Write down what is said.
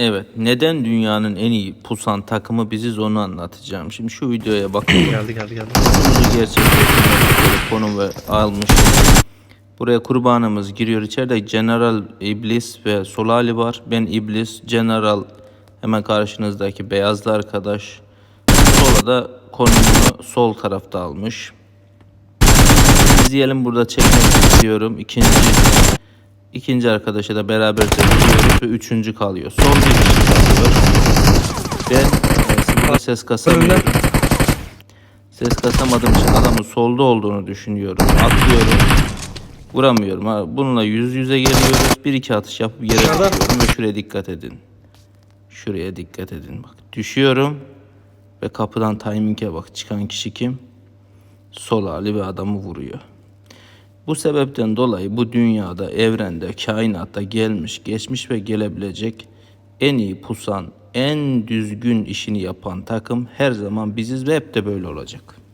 Evet, neden dünyanın en iyi pusan takımı biziz onu anlatacağım. Şimdi şu videoya bakın. Geldi geldi geldi. Konu ve almış. Buraya kurbanımız giriyor. İçeride General İblis ve Solali var. Ben İblis, General hemen karşınızdaki beyazlı arkadaş. Sola da konumunu sol tarafta almış. İzleyelim burada çekmek istiyorum. İkinci ikinci arkadaşa da beraberce gidiyoruz ve üçüncü kalıyor. Son bir kişi kalıyor. E, şimdi burada ses kasamıyorum. Ses kasamadığım için adamın solda olduğunu düşünüyorum. Atlıyorum. Vuramıyorum. Ha, bununla yüz yüze geliyoruz. Bir iki atış yapıp yere düşüyorum ve şuraya dikkat edin. Şuraya dikkat edin bak. Düşüyorum ve kapıdan timing'e bak. Çıkan kişi kim? Sol Ali ve adamı vuruyor. Bu sebepten dolayı bu dünyada, evrende, kainatta gelmiş, geçmiş ve gelebilecek en iyi pusan, en düzgün işini yapan takım her zaman biziz ve hep de böyle olacak.